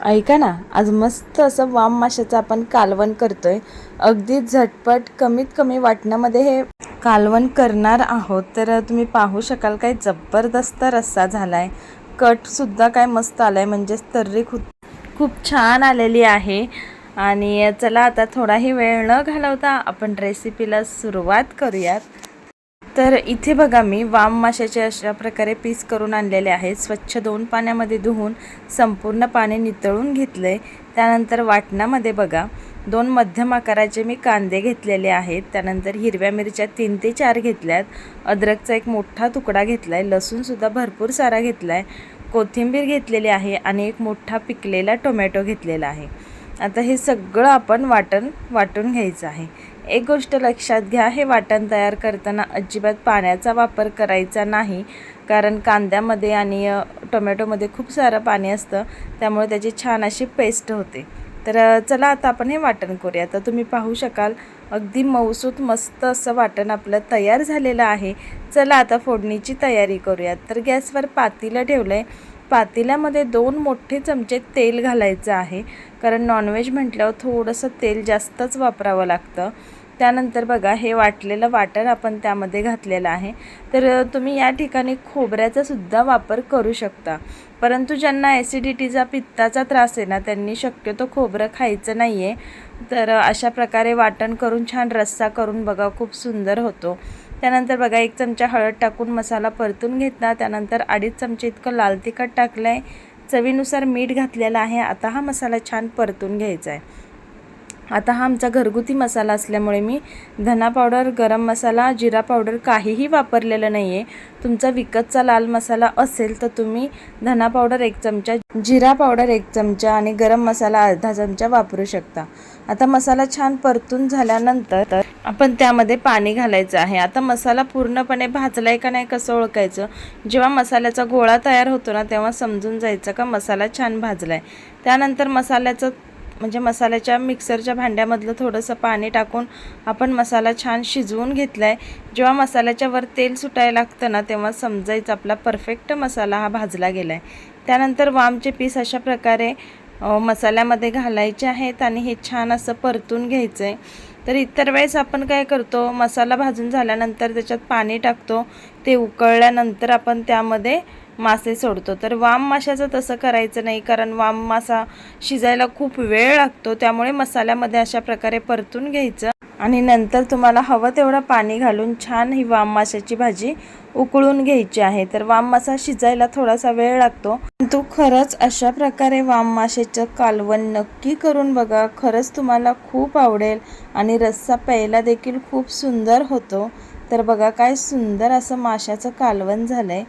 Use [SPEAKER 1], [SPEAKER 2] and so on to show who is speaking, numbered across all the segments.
[SPEAKER 1] ऐका ना आज मस्त असं वाम माशाचं आपण कालवण करतोय. अगदी झटपट कमीत कमी वाटण्यामध्ये हे कालवण करणार आहोत. तर तुम्ही पाहू शकाल काय जबरदस्त रस्सा झालाय. कटसुद्धा काय मस्त आलाय म्हणजेच तर्री खूप खूप छान आलेली आहे. आणि चला आता थोडाही वेळ न घालवता आपण रेसिपीला सुरुवात करूयात. तर इथे बघा मी वाम माशाचे अशा प्रकारे पीस करून आणलेले आहेत. स्वच्छ दोन पाण्यामध्ये धुवून संपूर्ण पाणी नितळून घेतले त्यानंतर वाटणामध्ये बघा दोन मध्यम आकाराचे मी कांदे घेतलेले आहेत. त्यानंतर हिरव्या मिरच्या तीन ते चार घेतल्यात. अद्रकचा एक मोठा तुकडा घेतला आहे लसूणसुद्धा भरपूर सारा घेतला आहे कोथिंबीर घेतलेली आहे आणि एक मोठा पिकलेला टोमॅटो घेतलेला आहे. आता हे सगळं आपण वाटण वाटून घ्यायचं आहे. एक गोष्ट लक्षात घ्या हे वाटण तयार करताना अजिबात पाण्याचा वापर करायचा नाही. कारण कांद्यामध्ये आणि टोमॅटोमध्ये खूप सारं पाणी असतं त्यामुळे त्याची छान अशी पेस्ट होते. तर चला आता आपण हे वाटण करूया. तर तुम्ही पाहू शकाल अगदी मऊसूत मस्त असं वाटण आपलं तयार झालेलं आहे. चला आता फोडणीची तयारी करूयात तर गॅसवर पातीलं ठेवलं आहे पातेल्यामध्ये दोन मोठे चमचे तेल घालायचं आहे. कारण नॉनव्हेज म्हटल्यावर थोडंसं तेल जास्तच वापरावं लागतं. त्यानंतर बघा हे वाटलेलं वाटण आपण त्यामध्ये घातलेलं आहे. तर तुम्ही या ठिकाणी खोबऱ्याचा सुद्धा वापर करू शकता. परंतु ज्यांना ॲसिडिटीचा पित्ताचा त्रास आहे ना त्यांनी शक्यतो खोबरं खायचं नाही आहे तर अशा प्रकारे वाटण करून छान रस्सा करून बघा खूप सुंदर होतो. त्यानंतर बघा एक चमचा हळद टाकून मसाला परतून घेतला. त्यानंतर अडीच चमचे इतकं लाल तिखट टाकलं आहे चवीनुसार मीठ घातलेलं आहे. आता हा मसाला छान परतून घ्यायचा आहे आता हा आमचा घरगुती मसाला असल्यामुळे मी धना पावडर गरम मसाला जिरा पावडर काहीही वापरलेलं नाही आहे तुमचा विकतचा लाल मसाला असेल तर तुम्ही धना पावडर एक चमचा जिरा पावडर एक चमचा आणि गरम मसाला अर्धा चमचा वापरू शकता. आता मसाला छान परतून झाल्यानंतर तर आपण त्यामध्ये पाणी घालायचं आहे. आता मसाला पूर्णपणे भाजलाय का नाही कसं ओळखायचं? जेव्हा मसाल्याचा गोळा तयार होतो ना तेव्हा समजून जायचं का मसाला छान भाजलाय. त्यानंतर मसाल्याचं म्हणजे मसाल्याच्या मिक्सरच्या भांड्यामधलं थोडंसं पाणी टाकून आपण मसाला छान शिजवून घेतला आहे जेव्हा मसाल्याच्या वर तेल सुटायला लागतं ना तेव्हा समजायचं आपला परफेक्ट मसाला हा भाजला गेला आहे त्यानंतर वामचे पीस अशा प्रकारे मसाल्यामध्ये घालायचे आहेत आणि हे छान असं परतून घ्यायचं आहे तर इतर वेळेस आपण काय करतो मसाला भाजून झाल्यानंतर त्याच्यात पाणी टाकतो. ते उकळल्यानंतर आपण त्यामध्ये मासे सोडतो. तर वाम माशाचं तसं करायचं नाही कारण वाम मासा शिजायला खूप वेळ लागतो. त्यामुळे मसाल्यामध्ये अशा प्रकारे परतून घ्यायचं. आणि नंतर तुम्हाला हवं तेवढं पाणी घालून छान ही वाम माशाची भाजी उकळून घ्यायची आहे. तर वाम मासा शिजायला थोडासा वेळ लागतो. परंतु खरंच अशा प्रकारे वाम माशाचं कालवण नक्की करून बघा. खरंच तुम्हाला खूप आवडेल आणि रस्सा प्यायला देखील खूप सुंदर होतो. तर बघा काय सुंदर असं माशाचं कालवण झालं आहे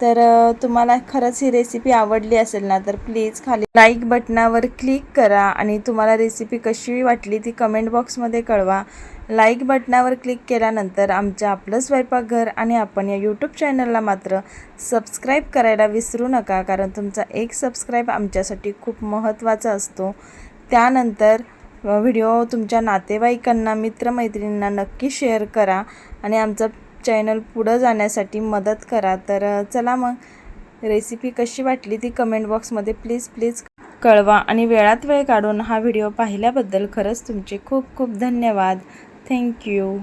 [SPEAKER 1] तर तुम्हाला खरंच ही रेसिपी आवडली असेल ना तर प्लीज खाली लाईक बटनावर क्लिक करा आणि तुम्हाला रेसिपी कशी वाटली ती कमेंट बॉक्समध्ये कळवा. लाईक बटनावर क्लिक केल्यानंतर आमच्या आपलं स्वयंपाकघर आणि आपण या यूट्यूब चॅनलला मात्र सबस्क्राईब करायला विसरू नका कारण तुमचा एक सबस्क्राईब आमच्यासाठी खूप महत्त्वाचा असतो. त्यानंतर व्हिडिओ तुमच्या नातेवाईकांना मित्रमैत्रिणींना नक्की शेअर करा आणि आमचं चॅनल पुढं जाण्यासाठी मदत करा. तर चला मग. रेसिपी कशी वाटली ती कमेंट बॉक्समध्ये प्लीज प्लीज कळवा आणि वेळात वेळ काढून हा व्हिडिओ पाहिल्याबद्दल खरंच तुमचे खूप खूप धन्यवाद. थँक्यू